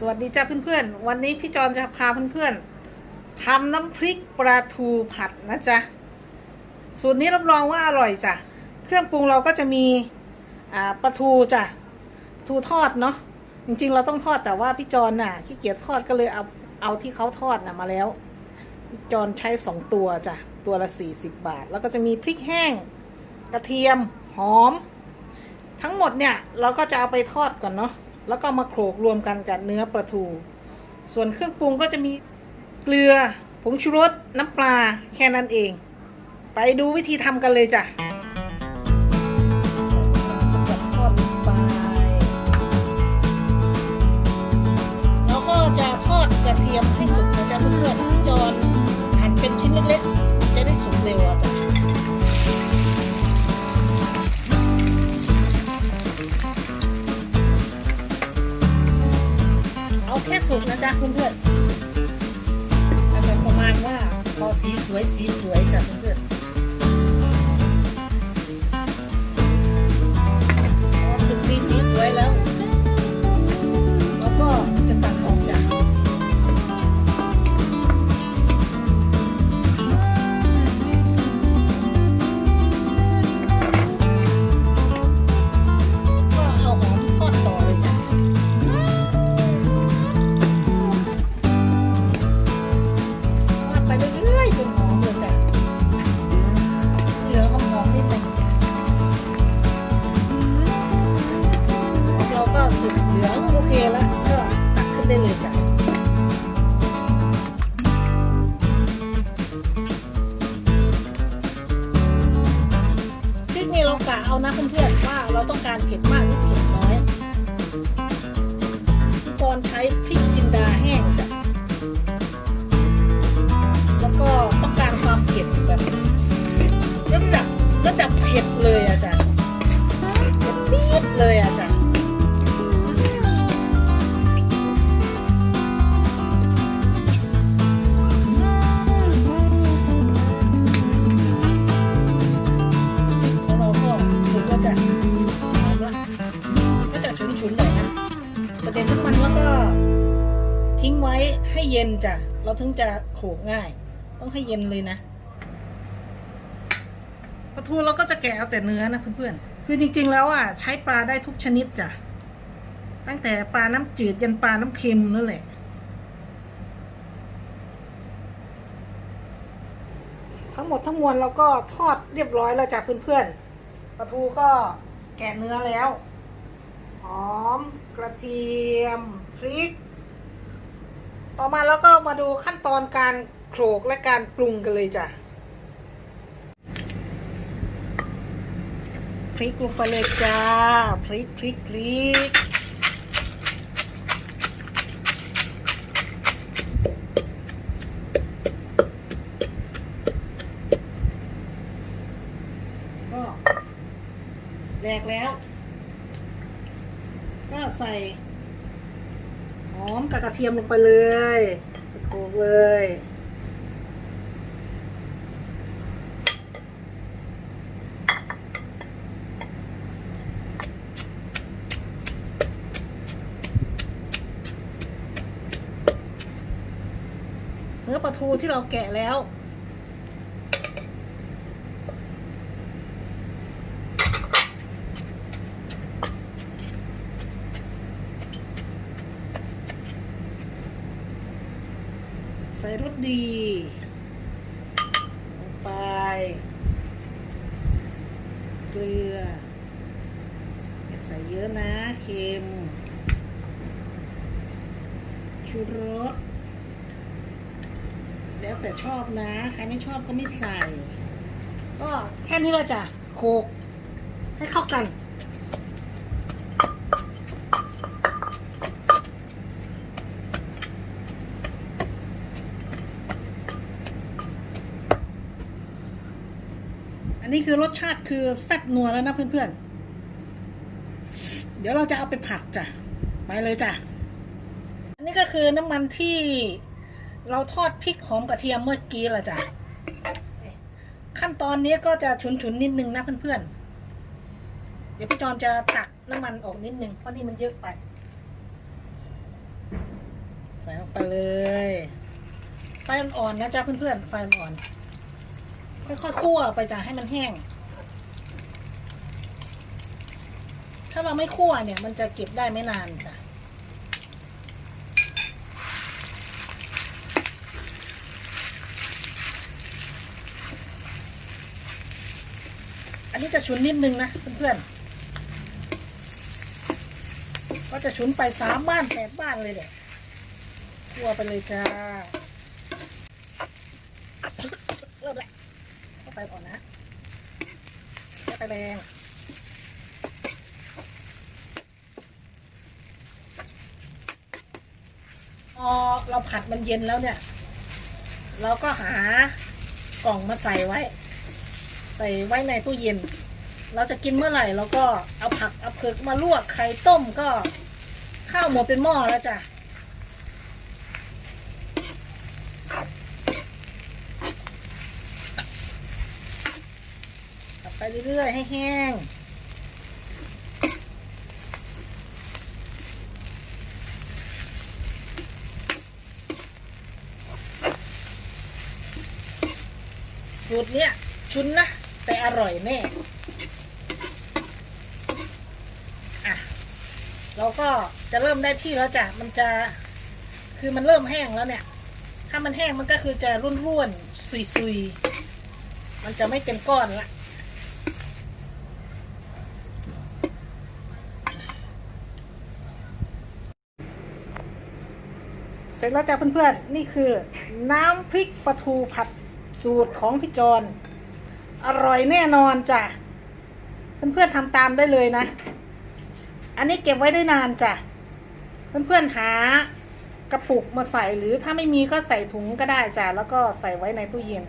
สวัสดีจ้าเพื่อนๆ วันนี้พี่จอนจะพาเพื่อนๆทำน้ำพริกปลาทูผัดนะจ๊ะ สูตรนี้รับรองว่าอร่อยจ้ะ เครื่องปรุงเราก็จะมีปลาทูจ้ะปลาทูทอดเนาะ จริงๆ เราต้องทอดแต่ว่าพี่จอนน่ะขี้เกียจทอดก็เลยเอาเอาที่เขาทอดน่ะมาแล้ว พี่จอนใช้สองตัวจ้ะ ตัวละสี่สิบบาท แล้วก็จะมีพริกแห้ง กระเทียม หอม ทั้งหมดเนี่ยเราก็จะเอาไปทอดก่อนเนาะ แล้วก็มาโขลกรวมกันกับเนื้อปลาทู ส่วนเครื่องปรุงก็จะมีเกลือ ผงชูรส น้ำปลา แค่นั้นเอง ไปดูวิธีทำกันเลยจ้ะ สุกนะจ๊ะเพื่อนๆแต่ประมาณว่าพอสีสวยสีสวยจ้ะ นะเพื่อนๆว่าเราต้องการเผ็ดมาก ประเด็นน้ำมันแล้วก็ ทิ้งไว้ให้เย็นจ้ะ เราถึงจะโขลกง่าย ต้องให้เย็นเลยนะปลาทูเราก็จะแกะเอาแต่เนื้อนะเพื่อนๆ คือจริงๆแล้วอะใช้ปลาได้ทุกชนิดจ้ะ ตั้งแต่ปลาน้ำจืดยันปลาน้ำเค็มนั่นแหละทั้งหมดทั้งมวลเราก็ทอดเรียบร้อยแล้วจ้ะเพื่อนๆปลาทูก็แกะเนื้อแล้ว อม กระเทียม พริก ต่อมาแล้วก็มาดูขั้นตอนการโขลกและการปรุงกันเลยจ้ะ พริกลงไปเลยจ้า พริกพริกพริกก็แหลกแล้ว ก็ใส่หอมกับกระเทียมลงไปเลยโขกเลยเนื้อปลาทูที่เราแกะแล้ว ใส่รสดีลงไป เกลืออย่าใส่เยอะนะ เค็ม ชูรส แล้วแต่ชอบนะ ใครไม่ชอบก็ไม่ใส่ ก็แค่นี้เราจะโขลกให้เข้ากัน นนี้คือรสชาติคือแซ่บนัวแล้วนะเพื่อนๆ เดี๋ยวเราจะเอาไปผัดจ้ะ ไปเลยจ้ะ อันนี้ก็คือน้ำมันที่เราทอดพริกหอมกระเทียมเมื่อกี้ละจ้ะ ขั้นตอนนี้ก็จะฉุนๆนิดนึงนะเพื่อนๆ เดี๋ยวพี่จอนจะตักน้ำมันออกนิดนึงเพราะนี่มันเยอะไป ใส่ลงไปเลย ไฟอ่อนๆนะจ๊ะเพื่อนๆ ไฟอ่อนๆ ค่อยๆคั่วไปจ้ะให้มันแห้ง ถ้าเราไม่คั่วเนี่ย มันจะเก็บได้ไม่นานจ้ะอันนี้จะชุนนิดนึงนะเพื่อนๆ ก็จะชุนไปสามบ้านแปดบ้านเลยเนี่ยคั่วไปเลยจ้าเริ่มแล้ว เข้าไปก่อนนะเข้าไปแรงพอเราผัดมันเย็นแล้วเนี่ย เราก็หากล่องมาใส่ไว้ ใส่ไว้ในตู้เย็น เราจะกินเมื่อไหร่เราก็เอาผักเอาเผือกมาลวกไข่ต้มก็ข้าวหมดเป็นหม้อแล้วจ้ะ ไปเรื่อยๆ ให้แห้ง สูตรเนี้ย ชุนนะ แต่อร่อยแน่อะเราก็จะเริ่มได้ที่แล้วจ้ะ มันจะคือมันเริ่มแห้งแล้วเนี่ย ถ้ามันแห้งมันก็คือจะร่วนๆ ซุยๆ มันจะไม่เป็นก้อนละ เสร็จแล้วจ้ะเพื่อนๆ นี่คือน้ำพริกปลาทูผัดสูตรของพี่จอนอร่อยแน่นอนจ้ะเพื่อนๆทำตามได้เลยนะ อันนี้เก็บไว้ได้นานจ้ะเพื่อนๆหากระปุกมาใส่หรือถ้าไม่มีก็ใส่ถุงก็ได้จ้ะแล้วก็ใส่ไว้ในตู้เย็น